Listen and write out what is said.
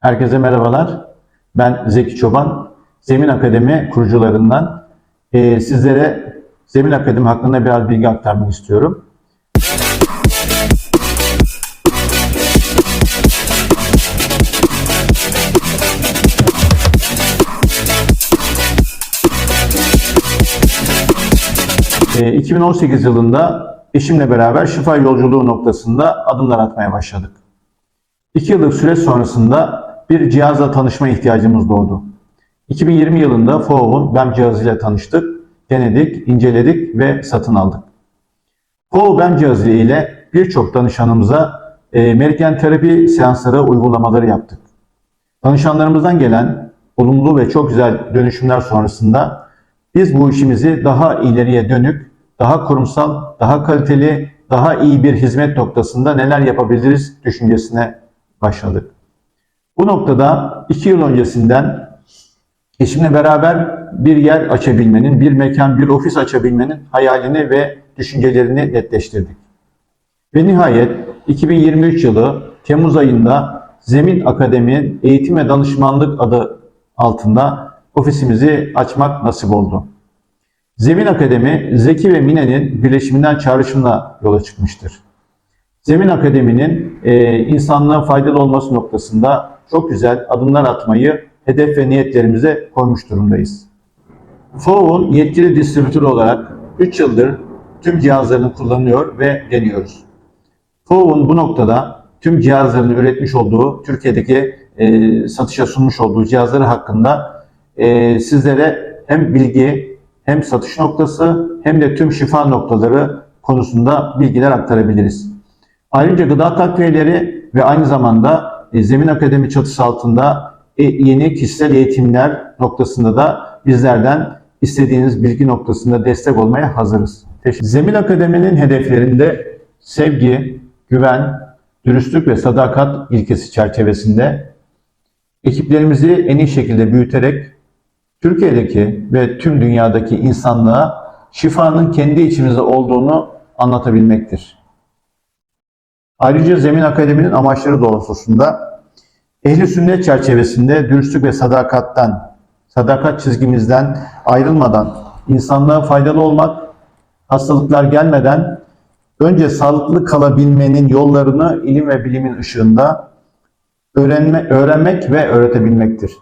Herkese merhabalar. Ben Zeki Çoban. Zemin Akademi kurucularından Ee, sizlere Zemin Akademi hakkında biraz bilgi aktarmak istiyorum. Ee, 2018 yılında eşimle beraber şifa yolculuğu noktasında adımlar atmaya başladık. İki yıllık süreç sonrasında bir cihazla tanışma ihtiyacımız doğdu. 2020 yılında FOV'un BEM cihazıyla tanıştık, denedik, inceledik ve satın aldık. FOV BEM cihazı ile birçok danışanımıza e, meridyen terapi seansları, uygulamaları yaptık. Danışanlarımızdan gelen olumlu ve çok güzel dönüşümler sonrasında biz bu işimizi daha ileriye dönük, daha kurumsal, daha kaliteli, daha iyi bir hizmet noktasında neler yapabiliriz düşüncesine başladık. Bu noktada iki yıl öncesinden eşimle beraber bir yer açabilmenin, bir mekan, bir ofis açabilmenin hayalini ve düşüncelerini netleştirdik. Ve nihayet 2023 yılı Temmuz ayında Zemin Akademi Eğitim ve Danışmanlık adı altında ofisimizi açmak nasip oldu. Zemin Akademi, Zeki ve Mine'nin birleşiminden çağrışımla yola çıkmıştır. Zemin Akademi'nin e, insanlığa faydalı olması noktasında çok güzel adımlar atmayı hedef ve niyetlerimize koymuş durumdayız. FOV'un yetkili distribütörü olarak 3 yıldır tüm cihazlarını kullanıyor ve deniyoruz. FOV'un bu noktada tüm cihazlarını üretmiş olduğu, Türkiye'deki e, satışa sunmuş olduğu cihazları hakkında e, sizlere hem bilgi hem satış noktası hem de tüm şifa noktaları konusunda bilgiler aktarabiliriz. Ayrıca gıda takviyeleri ve aynı zamanda e, Zemin Akademi çatısı altında e, yeni kişisel eğitimler noktasında da bizlerden istediğiniz bilgi noktasında destek olmaya hazırız. Teşekkür Zemin Akademi'nin hedeflerinde sevgi, güven, dürüstlük ve sadakat ilkesi çerçevesinde ekiplerimizi en iyi şekilde büyüterek Türkiye'deki ve tüm dünyadaki insanlığa şifanın kendi içimizde olduğunu anlatabilmektir. Ayrıca Zemin Akademi'nin amaçları doğrultusunda ehli sünnet çerçevesinde dürüstlük ve sadakattan, sadakat çizgimizden ayrılmadan, insanlığa faydalı olmak, hastalıklar gelmeden önce sağlıklı kalabilmenin yollarını ilim ve bilimin ışığında öğrenme, öğrenmek ve öğretebilmektir.